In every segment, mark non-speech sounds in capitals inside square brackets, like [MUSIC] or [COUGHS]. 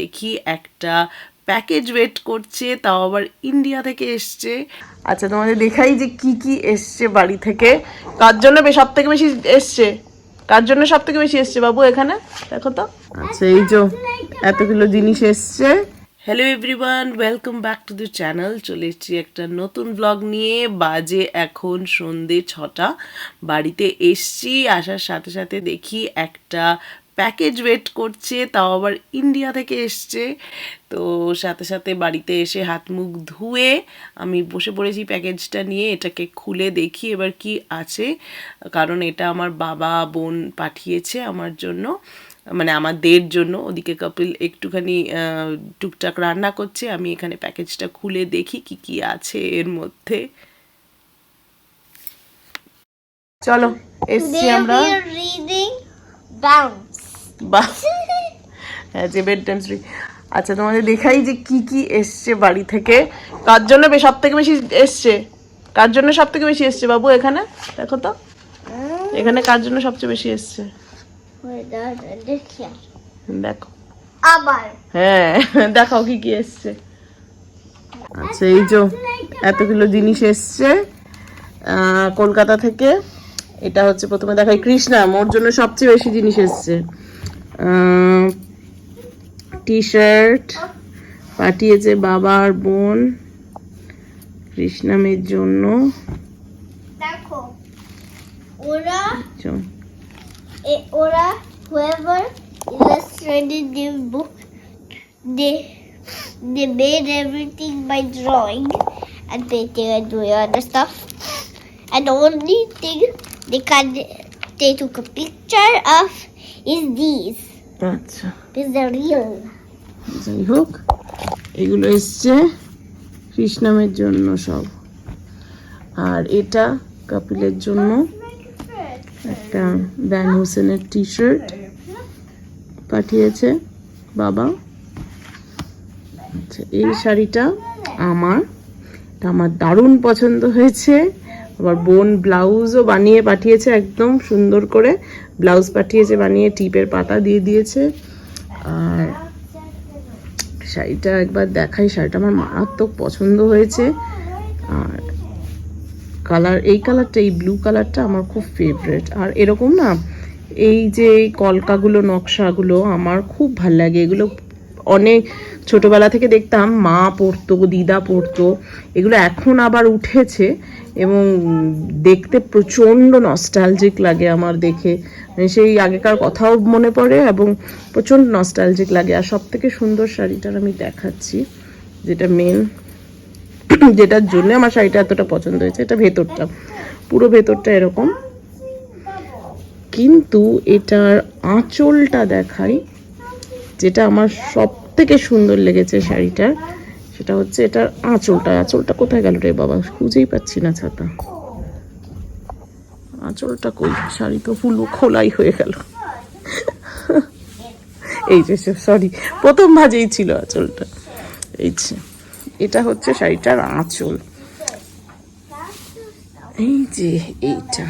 দেখি একটা package wait করছে, তাও আবার ইন্ডিয়া থেকে এসছে। আচ্ছা তোমাদের দেখাই যে কি কি এসছে বাড়ি থেকে। কার জন্য সব থেকে বেশি এসছে? কার জন্য সব থেকে বেশি এসছে বাবু এখানে? দেখো তো। আচ্ছা এই যে এতগুলো জিনিস এসছে। Hello everyone welcome back to the channel চলে এসেছি একটা নতুন ব্লগ নিয়ে। বাজে এখন সন্ধে ছটা। বাড়িতে এসছি। আসার সাথে সাথে দেখি একটা প্যাকেজ ওয়েট করছে তাও আবার ইন্ডিয়া থেকে এসছে। তো সাথে সাথে বাড়িতে এসে হাত মুখ ধুয়ে আমি বসে পড়েছি প্যাকেজটা নিয়ে এটাকে খুলে দেখি এবার কি আছে। কারণ এটা আমার বাবা বোন পাঠিয়েছে আমার জন্য মানে আমাদের জন্য। ওদিকে কপিল একটুখানি টুকটাক রান্না করছে আমি এখানে প্যাকেজটা খুলে দেখি কি কি আছে এর মধ্যে। চলো এসছি আমরা। Bounce. বা হ্যাঁ যে বেড টাইম আচ্ছা তোমাদের দেখাই যে কি কি এসছে বাড়ি থেকে। কার জন্য সব থেকে বেশি এসছে? কার জন্য সব থেকে বেশি এসছে বাবু এখানে? দেখো তো। এখানে কার জন্য সবচেয়ে বেশি এসছে. দেখো। আবার। হ্যাঁ দেখাও কি কি এসছে। আচ্ছা এই যে এতগুলো জিনিস এসছে কলকাতা থেকে। এটা হচ্ছে প্রথমে দেখাই কৃষ্ণা। ওর জন্য সবচেয়ে বেশি জিনিস এসছে। টি শার্ট পাঠিয়েছে বাবা আর বোন কৃষ্ণামের জন্য দেখো ওরা চ- এ- ওরা whoever illustrated this book they they made everything by drawing and painting and doing other stuff and the only thing they can they took a picture of is these আচ্ছা। যাই হোক এগুলো এসছে কৃষ্ণামের জন্য সব। আর এটা কপিলের জন্য। একটা ব্যান হোসেনের টি শার্ট পাঠিয়েছে বাবা। আচ্ছা এই শাড়িটা আমার। এটা আমার দারুণ পছন্দ হয়েছে। আবার বোন ব্লাউজও বানিয়ে পাঠিয়েছে একদম সুন্দর করে। ব্লাউজ পাঠিয়েছে, বানিয়ে টিপের পাতা দিয়ে দিয়েছে। আর শাড়িটা একবার দেখাই, শাড়িটা আমার মারাত্মক পছন্দ হয়েছে। আর কালার, এই কালারটা, এই ব্লু কালারটা আমার খুব ফেভারেট আর এরকম না, এই যে কলকাগুলো, নকশাগুলো আমার খুব ভালো লাগে। এগুলো অনেক ছোটবেলা থেকে দেখতাম, মা পড়তো, দিদা পড়তো, এগুলো এখন আবার উঠেছে এবং দেখতে প্রচণ্ড নস্টালজিক লাগে আমার দেখে। মানে সেই আগেকার কথাও মনে পড়ে এবং প্রচণ্ড নস্টালজিক লাগে। আর সব থেকে সুন্দর শাড়িটার আমি দেখাচ্ছি, যেটা মেন যেটার জন্য আমার শাড়িটা এতটা পছন্দ হয়েছে, এটা ভেতরটা। পুরো ভেতরটা এরকম। কিন্তু এটার আঁচলটা দেখাই যেটা আমার সব থেকে সুন্দর লেগেছে শাড়িটার সেটা হচ্ছে এটার আঁচলটা। আঁচলটা কোথায় গেল রে বাবা? খুঁজেই পাচ্ছি না ছাতা। আঁচলটা কই? শাড়ি তো ফুলো খোলাই হয়ে গেল। এই যে সরি, প্রথম ভাজেই ছিল আঁচলটা। এই যে, এটা হচ্ছে শাড়িটার আঁচল। এই যে, এইটা।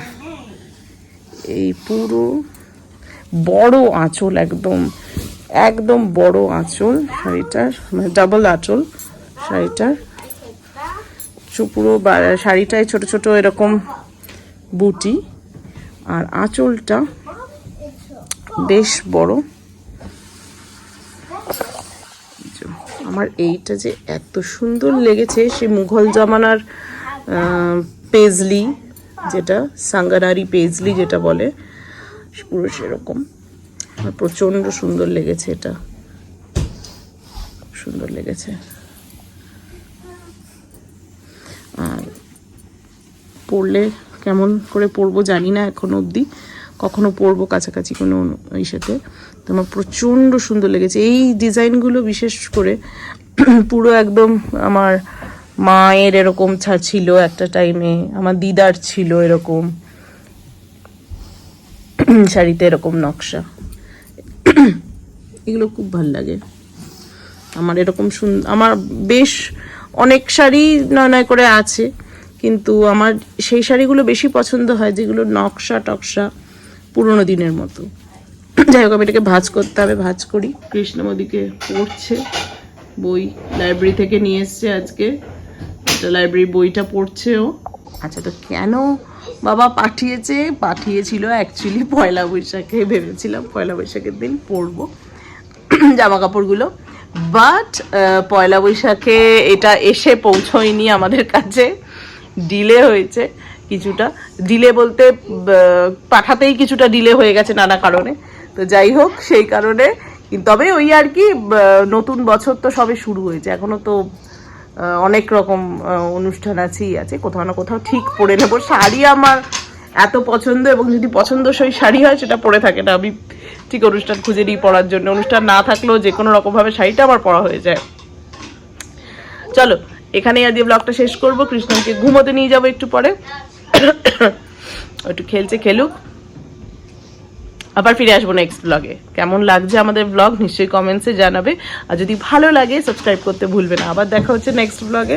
এই পুরো বড় আঁচল একদম। একদম বড় আঁচল শাড়িটার মানে ডাবল আঁচল শাড়িটার। পুরো শাড়িটায় ছোট ছোট এরকম বুটি। আর আঁচলটা বেশ বড়। আমার এইটা যে এত সুন্দর লেগেছে সে মুঘল জামানার পেজলি, যেটা সাঙ্গানারি পেজলি যেটা বলে, পুরো সেরকম। আমার প্রচণ্ড সুন্দর লেগেছে এটা। সুন্দর লেগেছে। আর পড়লে কেমন করে পরবো জানি না এখন অবধি। কখনো পরবো কাছাকাছি কোনো ইসেতে। তো আমার প্রচণ্ড সুন্দর লেগেছে। এই ডিজাইনগুলো বিশেষ করে [CLEARS THROAT] পুরো একদম আমার মায়ের এরকম ছা, ছিল একটা টাইমে। আমার দিদার ছিল এরকম। [CLEARS THROAT] শাড়িতে এরকম নকশা। এগুলো খুব ভালো লাগে। আমার এরকম সুন্দর আমার বেশ অনেক শাড়ি নয় নয় করে আছে, কিন্তু আমার সেই শাড়িগুলো বেশি পছন্দ হয় যেগুলো নকশা টকশা পুরোনো দিনের মতো। যাই হোক, আমি এটাকে ভাজ করতে হবে, ভাজ করি। কৃষ্ণমদিকে পড়ছে, বই লাইব্রেরি থেকে নিয়ে এসছে আজকে। লাইব্রেরি বইটা পড়ছে ও। আচ্ছা তো কেন বাবা পাঠিয়েছে, পাঠিয়েছিল অ্যাকচুয়ালি পয়লা বৈশাখে, ভেবেছিলাম পয়লা বৈশাখের দিন পরবো জামা কাপড়গুলো বাট পয়লা বৈশাখে এটা এসে পৌঁছয়নি আমাদের কাছে। ডিলে হয়েছে কিছুটা। ডিলে বলতে পাঠাতেই কিছুটা ডিলে হয়ে গেছে নানা কারণে। তো যাই হোক, সেই কারণে তবে ওই আর কি নতুন বছর তো সবে শুরু হয়েছে। এখনও তো অনেক রকম অনুষ্ঠান আছেই, আছে। কোথাও না কোথাও ঠিক পরে নেব। শাড়ি আমার এত পছন্দ এবং যদি পছন্দসই শাড়ি হয়, সেটা পরে থাকে না। আমি ঠিক অনুষ্ঠান খুঁজে নিই পরার জন্য। অনুষ্ঠান না থাকলেও যে কোনো রকমভাবে শাড়িটা আমার পরা হয়ে যায়। চলো, এখানেই আজকে ব্লগটা শেষ করব। কৃষ্ণকে ঘুমোতে নিয়ে যাব একটু পরে। [COUGHS] একটু খেলছে, খেলুক। আবার ফিরে আসব নেক্সট ব্লগে কেমন লাগছে আমাদের ব্লগ নিশ্চয়ই কমেন্টসে জানাবে। আর যদি ভালো লাগে সাবস্ক্রাইব করতে ভুলবে না। আবার দেখা হচ্ছে নেক্সট ব্লগে